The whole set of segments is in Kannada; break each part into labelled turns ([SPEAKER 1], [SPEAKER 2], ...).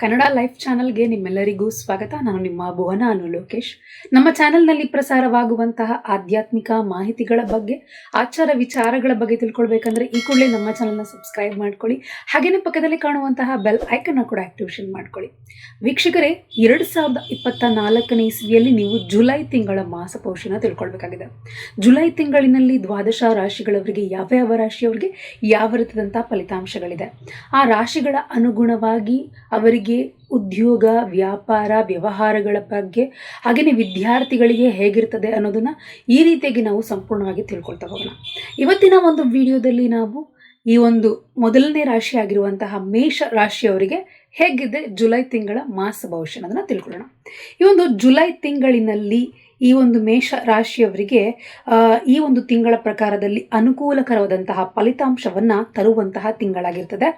[SPEAKER 1] ಕನ್ನಡ ಲೈಫ್ ಚಾನಲ್ಗೆ ನಿಮ್ಮೆಲ್ಲರಿಗೂ ಸ್ವಾಗತ. ನಾನು ನಿಮ್ಮ ಭುವನ ಅನು ಲೋಕೇಶ್. ನಮ್ಮ ಚಾನೆಲ್ನಲ್ಲಿ ಪ್ರಸಾರವಾಗುವಂತಹ ಆಧ್ಯಾತ್ಮಿಕ ಮಾಹಿತಿಗಳ ಬಗ್ಗೆ, ಆಚಾರ ವಿಚಾರಗಳ ಬಗ್ಗೆ ತಿಳ್ಕೊಳ್ಬೇಕಂದ್ರೆ ಈ ಕೂಡಲೇ ನಮ್ಮ ಚಾನಲ್ನ ಸಬ್ಸ್ಕ್ರೈಬ್ ಮಾಡ್ಕೊಳ್ಳಿ. ಹಾಗೆಯೇ ಪಕ್ಕದಲ್ಲಿ ಕಾಣುವಂತಹ ಬೆಲ್ ಐಕನ್ನ ಕೂಡ ಆಕ್ಟಿವೇಷನ್ ಮಾಡ್ಕೊಳ್ಳಿ. ವೀಕ್ಷಕರೇ, ಎರಡು ಸಾವಿರದ ಇಪ್ಪತ್ತ ನಾಲ್ಕನೇ ಇಸ್ವಿಯಲ್ಲಿ ನೀವು ಜುಲೈ ತಿಂಗಳ ಮಾಸ ಪೋಷಣ ತಿಳ್ಕೊಳ್ಬೇಕಾಗಿದೆ. ಜುಲೈ ತಿಂಗಳಿನಲ್ಲಿ ದ್ವಾದಶ ರಾಶಿಗಳವರಿಗೆ ಯಾವ ಯಾವ ರಾಶಿಯವರಿಗೆ ಯಾವ ರೀತಿಯಾದಂಥ ಫಲಿತಾಂಶಗಳಿದೆ? ಆ ರಾಶಿಗಳ ಅನುಗುಣವಾಗಿ ಅವರಿಗೆ ಉದ್ಯೋಗ, ವ್ಯಾಪಾರ, ವ್ಯವಹಾರಗಳ ಬಗ್ಗೆ ಹಾಗೆಯೇ ವಿದ್ಯಾರ್ಥಿಗಳಿಗೆ ಹೇಗಿರ್ತದೆ ಅನ್ನೋದನ್ನು ಈ ರೀತಿಯಾಗಿ ನಾವು ಸಂಪೂರ್ಣವಾಗಿ ತಿಳ್ಕೊಳ್ತಾ ಹೋಗೋಣ. ಇವತ್ತಿನ ಒಂದು ವಿಡಿಯೋದಲ್ಲಿ ನಾವು ಈ ಒಂದು ಮೊದಲನೇ ರಾಶಿ ಆಗಿರುವಂತಹ ಮೇಷ ರಾಶಿಯವರಿಗೆ ಹೇಗಿದೆ ಜುಲೈ ತಿಂಗಳ ಮಾಸ ಭವಿಷ್ಯ ಅನ್ನೋದನ್ನು ತಿಳ್ಕೊಳ್ಳೋಣ. ಈ ಒಂದು ಜುಲೈ ತಿಂಗಳಿನಲ್ಲಿ ಈ ಒಂದು ಮೇಷ ರಾಶಿಯವರಿಗೆ ಈ ಒಂದು ತಿಂಗಳ ಪ್ರಕಾರದಲ್ಲಿ ಅನುಕೂಲಕರವಾದಂತಹ ಫಲಿತಾಂಶವನ್ನು ತರುವಂತಹ ತಿಂಗಳಾಗಿರ್ತದೆ.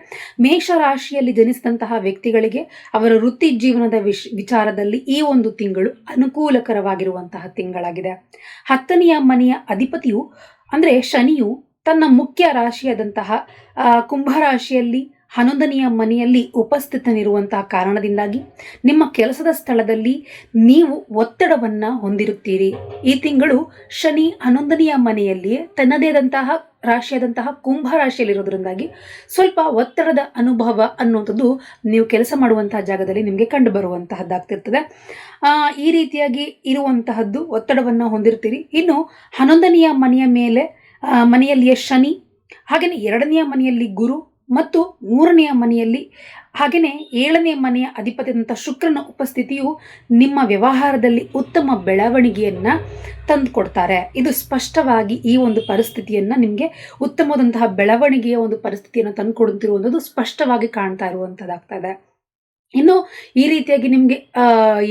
[SPEAKER 1] ಮೇಷ ರಾಶಿಯಲ್ಲಿ ಜನಿಸಿದಂತಹ ವ್ಯಕ್ತಿಗಳಿಗೆ ಅವರ ವೃತ್ತಿ ಜೀವನದ ವಿಶ್, ವಿಚಾರದಲ್ಲಿ ಈ ಒಂದು ತಿಂಗಳು ಅನುಕೂಲಕರವಾಗಿರುವಂತಹ ತಿಂಗಳಾಗಿದೆ. ಹತ್ತನೆಯ ಮನೆಯ ಅಧಿಪತಿಯು, ಅಂದರೆ ಶನಿಯು ತನ್ನ ಮುಖ್ಯ ರಾಶಿಯಾದಂತಹ ಕುಂಭ ಕುಂಭರಾಶಿಯಲ್ಲಿ ಹನ್ನೊಂದನೆಯ ಮನೆಯಲ್ಲಿ ಉಪಸ್ಥಿತನಿರುವಂತಹ ಕಾರಣದಿಂದಾಗಿ ನಿಮ್ಮ ಕೆಲಸದ ಸ್ಥಳದಲ್ಲಿ ನೀವು ಒತ್ತಡವನ್ನು ಹೊಂದಿರುತ್ತೀರಿ. ಈ ತಿಂಗಳು ಶನಿ ಹನ್ನೊಂದನೆಯ ಮನೆಯಲ್ಲಿಯೇ ತನ್ನದೇ ಆದಂತಹ ರಾಶಿಯಾದಂತಹ ಕುಂಭ ರಾಶಿಯಲ್ಲಿರೋದ್ರಿಂದಾಗಿ ಸ್ವಲ್ಪ ಒತ್ತಡದ ಅನುಭವ ಅನ್ನುವಂಥದ್ದು ನೀವು ಕೆಲಸ ಮಾಡುವಂತಹ ಜಾಗದಲ್ಲಿ ನಿಮಗೆ ಕಂಡು ಬರುವಂತಹದ್ದಾಗ್ತಿರ್ತದೆ. ಈ ರೀತಿಯಾಗಿ ಇರುವಂತಹದ್ದು ಒತ್ತಡವನ್ನು ಹೊಂದಿರ್ತೀರಿ ಇನ್ನು ಹನ್ನೊಂದನೆಯ ಮನೆಯ ಮೇಲೆ ಮನೆಯಲ್ಲಿಯ ಶನಿ, ಹಾಗೆಯೇ ಎರಡನೆಯ ಮನೆಯಲ್ಲಿ ಗುರು ಮತ್ತು ಮೂರನೆಯ ಮನೆಯಲ್ಲಿ ಹಾಗೆಯೇ ಏಳನೆಯ ಮನೆಯ ಅಧಿಪತಿಯಾದಂಥ ಶುಕ್ರನ ಉಪಸ್ಥಿತಿಯು ನಿಮ್ಮ ವ್ಯವಹಾರದಲ್ಲಿ ಉತ್ತಮ ಬೆಳವಣಿಗೆಯನ್ನು ತಂದುಕೊಡ್ತಾರೆ. ಇದು ಸ್ಪಷ್ಟವಾಗಿ ಈ ಒಂದು ಪರಿಸ್ಥಿತಿಯನ್ನು ನಿಮಗೆ ಉತ್ತಮವಾದಂತಹ ಬೆಳವಣಿಗೆಯ ಒಂದು ಪರಿಸ್ಥಿತಿಯನ್ನು ತಂದುಕೊಡುತ್ತಿರುವಂಥದ್ದು ಸ್ಪಷ್ಟವಾಗಿ ಕಾಣ್ತಾ ಇರುವಂಥದ್ದಾಗ್ತಾ ಇನ್ನು ಈ ರೀತಿಯಾಗಿ ನಿಮಗೆ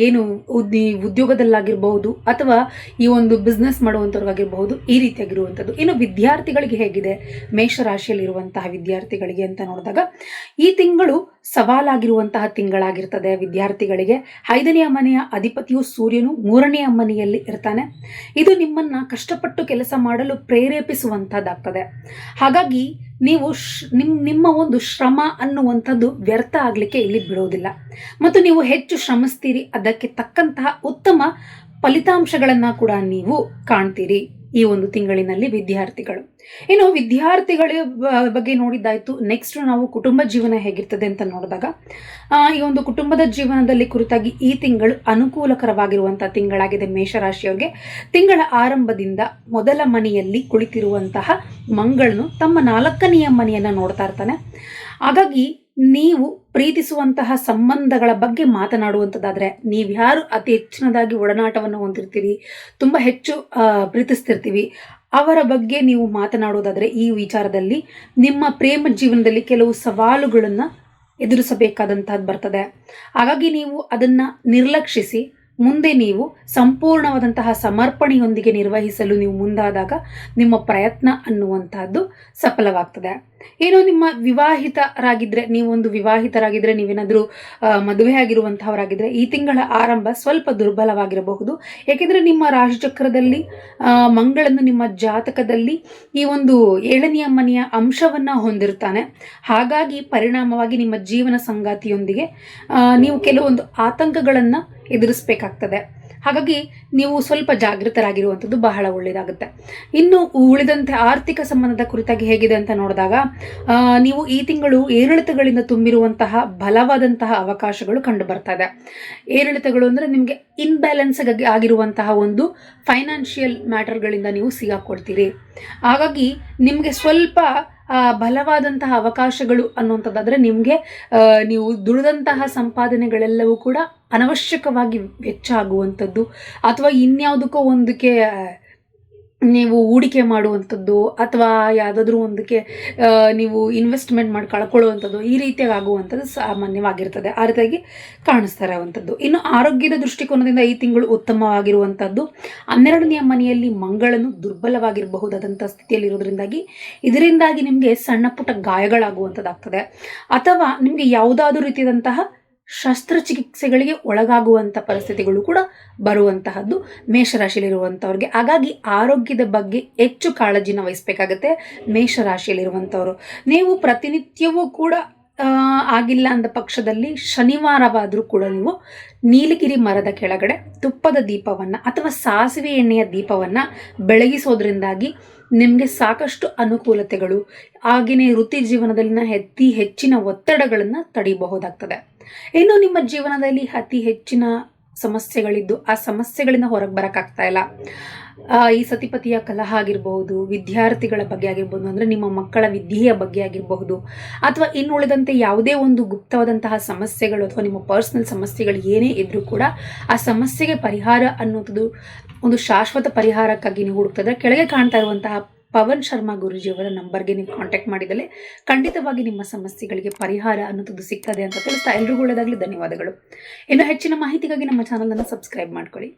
[SPEAKER 1] ಏನು ಉದ್ದಿ, ಉದ್ಯೋಗದಲ್ಲಾಗಿರಬಹುದು ಅಥವಾ ಈ ಒಂದು ಬಿಸ್ನೆಸ್ ಮಾಡುವಂಥವ್ರಿಗಾಗಿರ್ಬಹುದು ಈ ರೀತಿಯಾಗಿರುವಂಥದ್ದು. ಇನ್ನು ವಿದ್ಯಾರ್ಥಿಗಳಿಗೆ ಹೇಗಿದೆ? ಮೇಷರಾಶಿಯಲ್ಲಿರುವಂತಹ ವಿದ್ಯಾರ್ಥಿಗಳಿಗೆ ಅಂತ ನೋಡಿದಾಗ, ಈ ತಿಂಗಳು ಸವಾಲಾಗಿರುವಂತಹ ತಿಂಗಳಾಗಿರ್ತದೆ ವಿದ್ಯಾರ್ಥಿಗಳಿಗೆ. ಐದನೆಯ ಮನೆಯ ಅಧಿಪತಿಯು ಸೂರ್ಯನು ಮೂರನೆಯ ಮನೆಯಲ್ಲಿ ಇರ್ತಾನೆ. ಇದು ನಿಮ್ಮನ್ನು ಕಷ್ಟಪಟ್ಟು ಕೆಲಸ ಮಾಡಲು ಪ್ರೇರೇಪಿಸುವಂಥದ್ದಾಗ್ತದೆ ಹಾಗಾಗಿ ನೀವು ಶ್ ನಿಮ್ಮ ನಿಮ್ಮ ಒಂದು ಶ್ರಮ ಅನ್ನುವಂಥದ್ದು ವ್ಯರ್ಥ ಆಗಲಿಕ್ಕೆ ಇಲ್ಲಿ ಬಿಡೋದಿಲ್ಲ. ಮತ್ತು ನೀವು ಹೆಚ್ಚು ಶ್ರಮಿಸ್ತೀರಿ, ಅದಕ್ಕೆ ತಕ್ಕಂತಹ ಉತ್ತಮ ಫಲಿತಾಂಶಗಳನ್ನು ಕೂಡ ನೀವು ಕಾಣ್ತೀರಿ. ಈ ಒಂದು ತಿಂಗಳಿನಲ್ಲಿ ವಿದ್ಯಾರ್ಥಿಗಳು. ಇನ್ನು ವಿದ್ಯಾರ್ಥಿಗಳ ಬಗ್ಗೆ ನೋಡಿದ್ದಾಯ್ತು. ನೆಕ್ಸ್ಟ್ ನಾವು ಕುಟುಂಬ ಜೀವನ ಹೇಗಿರ್ತದೆ ಅಂತ ನೋಡಿದಾಗ ಈ ಒಂದು ಕುಟುಂಬದ ಜೀವನದಲ್ಲಿ ಕುರಿತಾಗಿ ಈ ತಿಂಗಳು ಅನುಕೂಲಕರವಾಗಿರುವಂತಹ ತಿಂಗಳಾಗಿದೆ ಮೇಷರಾಶಿಯವರಿಗೆ. ತಿಂಗಳ ಆರಂಭದಿಂದ ಮೊದಲ ಮನೆಯಲ್ಲಿ ಕುಳಿತಿರುವಂತಹ ಮಂಗಳನು ತಮ್ಮ ನಾಲ್ಕನೆಯ ಮನೆಯನ್ನು ನೋಡ್ತಾ ಇರ್ತಾನೆ. ಹಾಗಾಗಿ ನೀವು ಪ್ರೀತಿಸುವಂತಹ ಸಂಬಂಧಗಳ ಬಗ್ಗೆ ಮಾತನಾಡುವಂಥದ್ದಾದರೆ ನೀವು ಯಾರು ಅತಿ ಹೆಚ್ಚಿನದಾಗಿ ಒಡನಾಟವನ್ನು ಹೊಂದಿರ್ತೀರಿ, ತುಂಬ ಹೆಚ್ಚು ಪ್ರೀತಿಸ್ತಿರ್ತೀವಿ. ಅವರ ಬಗ್ಗೆ ನೀವು ಮಾತನಾಡುವುದಾದರೆ ಈ ವಿಚಾರದಲ್ಲಿ ನಿಮ್ಮ ಪ್ರೇಮ ಜೀವನದಲ್ಲಿ ಕೆಲವು ಸವಾಲುಗಳನ್ನು ಎದುರಿಸಬೇಕಾದಂತಹದ್ದು ಬರ್ತದೆ. ಹಾಗಾಗಿ ನೀವು ಅದನ್ನು ನಿರ್ಲಕ್ಷಿಸಿ ಮುಂದೆ ನೀವು ಸಂಪೂರ್ಣವಾದಂತಹ ಸಮರ್ಪಣೆಯೊಂದಿಗೆ ನಿರ್ವಹಿಸಲು ನೀವು ಮುಂದಾದಾಗ ನಿಮ್ಮ ಪ್ರಯತ್ನ ಅನ್ನುವಂತಹದ್ದು ಸಫಲವಾಗ್ತದೆ. ಏನೋ ನಿಮ್ಮ ವಿವಾಹಿತರಾಗಿದ್ದರೆ ನೀವೊಂದು ವಿವಾಹಿತರಾಗಿದ್ದರೆ ನೀವೇನಾದರೂ ಮದುವೆ ಆಗಿರುವಂತಹವರಾಗಿದ್ದರೆ ಈ ತಿಂಗಳ ಆರಂಭ ಸ್ವಲ್ಪ ದುರ್ಬಲವಾಗಿರಬಹುದು. ಏಕೆಂದರೆ ನಿಮ್ಮ ರಾಶಿಚಕ್ರದಲ್ಲಿ ಮಂಗಳನ್ನು ಮಂಗಳನು ನಿಮ್ಮ ಜಾತಕದಲ್ಲಿ ಈ ಒಂದು ಏಳನೆಯ ಮನೆಯ ಅಂಶವನ್ನು ಹೊಂದಿರ್ತಾನೆ ಹಾಗಾಗಿ ಪರಿಣಾಮವಾಗಿ ನಿಮ್ಮ ಜೀವನ ಸಂಗಾತಿಯೊಂದಿಗೆ ನೀವು ಕೆಲವೊಂದು ಆತಂಕಗಳನ್ನು ಎದುರಿಸಬೇಕಾಗ್ತದೆ. ಹಾಗಾಗಿ ನೀವು ಸ್ವಲ್ಪ ಜಾಗೃತರಾಗಿರುವಂಥದ್ದು ಬಹಳ ಒಳ್ಳೆಯದಾಗುತ್ತೆ. ಇನ್ನು ಉಳಿದಂತೆ ಆರ್ಥಿಕ ಸಂಬಂಧದ ಕುರಿತಾಗಿ ಹೇಗಿದೆ ಅಂತ ನೋಡಿದಾಗ ನೀವು ಈ ತಿಂಗಳು ಏರಿಳಿತಗಳಿಂದ ತುಂಬಿರುವಂತಹ ಬಲವಾದಂತಹ ಅವಕಾಶಗಳು ಕಂಡು ಇದೆ. ಏರಿಳಿತಗಳು ಅಂದರೆ ನಿಮಗೆ ಇನ್ಬ್ಯಾಲೆನ್ಸ್ ಆಗಿ ಆಗಿರುವಂತಹ ಒಂದು ಫೈನಾನ್ಷಿಯಲ್ ಮ್ಯಾಟರ್ಗಳಿಂದ ನೀವು ಸಿಗಾಕೊಳ್ತೀರಿ ಹಾಗಾಗಿ ನಿಮಗೆ ಸ್ವಲ್ಪ ಬಲವಾದಂತಹ ಅವಕಾಶಗಳು ಅನ್ನುವಂಥದ್ದಾದರೆ ನಿಮಗೆ ನೀವು ದುಡಿದಂತಹ ಸಂಪಾದನೆಗಳೆಲ್ಲವೂ ಕೂಡ ಅನವಶ್ಯಕವಾಗಿ ವೆಚ್ಚ ಆಗುವಂಥದ್ದು. ಅಥವಾ ಇನ್ಯಾವುದಕ್ಕೋ ಒಂದಕ್ಕೆ ನೀವು ಹೂಡಿಕೆ ಮಾಡುವಂಥದ್ದು ಅಥವಾ ಯಾವುದಾದ್ರೂ ಒಂದಕ್ಕೆ ನೀವು ಇನ್ವೆಸ್ಟ್ಮೆಂಟ್ ಮಾಡಿ ಕಳ್ಕೊಳ್ಳುವಂಥದ್ದು ಈ ರೀತಿಯಾಗಿ ಆಗುವಂಥದ್ದು ಸಾಮಾನ್ಯವಾಗಿರ್ತದೆ. ಆ ರೀತಿಯಾಗಿ ಕಾಣಿಸ್ತಾ ಇರುವಂಥದ್ದು. ಇನ್ನು ಆರೋಗ್ಯದ ದೃಷ್ಟಿಕೋನದಿಂದ ಈ ತಿಂಗಳು ಉತ್ತಮವಾಗಿರುವಂಥದ್ದು. ಹನ್ನೆರಡನೆಯ ಮನೆಯಲ್ಲಿ ಮಂಗಳನು ದುರ್ಬಲವಾಗಿರಬಹುದಾದಂಥ ಸ್ಥಿತಿಯಲ್ಲಿರೋದ್ರಿಂದಾಗಿ ಇದರಿಂದಾಗಿ ನಿಮಗೆ ಸಣ್ಣ ಪುಟ್ಟ ಗಾಯಗಳಾಗುವಂಥದ್ದಾಗ್ತದೆ. ಅಥವಾ ನಿಮಗೆ ಯಾವುದಾದ್ರೂ ರೀತಿಯಾದಂತಹ ಶಸ್ತ್ರಚಿಕಿತ್ಸೆಗಳಿಗೆ ಒಳಗಾಗುವಂಥ ಪರಿಸ್ಥಿತಿಗಳು ಕೂಡ ಬರುವಂತಹದ್ದು ಮೇಷರಾಶಿಯಲ್ಲಿರುವಂಥವ್ರಿಗೆ ಹಾಗಾಗಿ ಆರೋಗ್ಯದ ಬಗ್ಗೆ ಹೆಚ್ಚು ಕಾಳಜಿನ ವಹಿಸಬೇಕಾಗತ್ತೆ ಮೇಷರಾಶಿಯಲ್ಲಿರುವಂಥವ್ರು ನೀವು ಪ್ರತಿನಿತ್ಯವೂ ಕೂಡ ಆಗಿಲ್ಲ ಅಂದ ಪಕ್ಷದಲ್ಲಿ ಶನಿವಾರವಾದರೂ ಕೂಡ ನೀವು ನೀಲಗಿರಿ ಮರದ ಕೆಳಗಡೆ ತುಪ್ಪದ ದೀಪವನ್ನು ಅಥವಾ ಸಾಸಿವೆ ಎಣ್ಣೆಯ ದೀಪವನ್ನು ಬೆಳಗಿಸೋದ್ರಿಂದಾಗಿ ನಿಮಗೆ ಸಾಕಷ್ಟು ಅನುಕೂಲತೆಗಳು ಹಾಗೆಯೇ ವೃತ್ತಿ ಜೀವನದಲ್ಲಿನ ಅತಿ ಹೆಚ್ಚಿನ ಒತ್ತಡಗಳನ್ನು ತಡೆಯಬಹುದಾಗ್ತದೆ ಇನ್ನು ನಿಮ್ಮ ಜೀವನದಲ್ಲಿ ಅತಿ ಹೆಚ್ಚಿನ ಸಮಸ್ಯೆಗಳಿದ್ದು ಆ ಸಮಸ್ಯೆಗಳಿಂದ ಹೊರಗೆ ಬರೋಕ್ಕಾಗ್ತಾ ಇಲ್ಲ. ಈ ಸತಿಪತಿಯ ಕಲಹ ಆಗಿರಬಹುದು, ವಿದ್ಯಾರ್ಥಿಗಳ ಬಗ್ಗೆ ಆಗಿರ್ಬೋದು ಅಂದರೆ ನಿಮ್ಮ ಮಕ್ಕಳ ವಿದ್ಯೆಯ ಬಗ್ಗೆ ಆಗಿರಬಹುದು, ಅಥವಾ ಇನ್ನುಳಿದಂತೆ ಯಾವುದೇ ಒಂದು ಗುಪ್ತವಾದಂತಹ ಸಮಸ್ಯೆಗಳು ಅಥವಾ ನಿಮ್ಮ ಪರ್ಸ್ನಲ್ ಸಮಸ್ಯೆಗಳು ಏನೇ ಇದ್ದರೂ ಕೂಡ ಆ ಸಮಸ್ಯೆಗೆ ಪರಿಹಾರ ಅನ್ನೋದು ಒಂದು ಶಾಶ್ವತ ಪರಿಹಾರಕ್ಕಾಗಿ ನೀವು ಹುಡುಕ್ತಿದ್ರೆ ಕೆಳಗೆ ಕಾಣ್ತಾ ಇರುವಂತಹ ಪವನ್ ಶರ್ಮಾ ಗುರುಜಿಯವರ ನಂಬರ್ಗೆ ನೀವು ಕಾಂಟ್ಯಾಕ್ಟ್ ಮಾಡಿದಲ್ಲಿ ಖಂಡಿತವಾಗಿ ನಿಮ್ಮ ಸಮಸ್ಯೆಗಳಿಗೆ ಪರಿಹಾರ ಅನ್ನೋದು ಸಿಗ್ತದೆ ಅಂತ ತಿಳಿಸ್ತಾ ಎಲ್ರಿಗೂ ಒಳ್ಳೆಯದಾಗಲಿ ಧನ್ಯವಾದಗಳು. ಇನ್ನು ಹೆಚ್ಚಿನ ಮಾಹಿತಿಗಾಗಿ ನಮ್ಮ ಚಾನಲನ್ನು ಸಬ್ಸ್ಕ್ರೈಬ್ ಮಾಡ್ಕೊಳ್ಳಿ.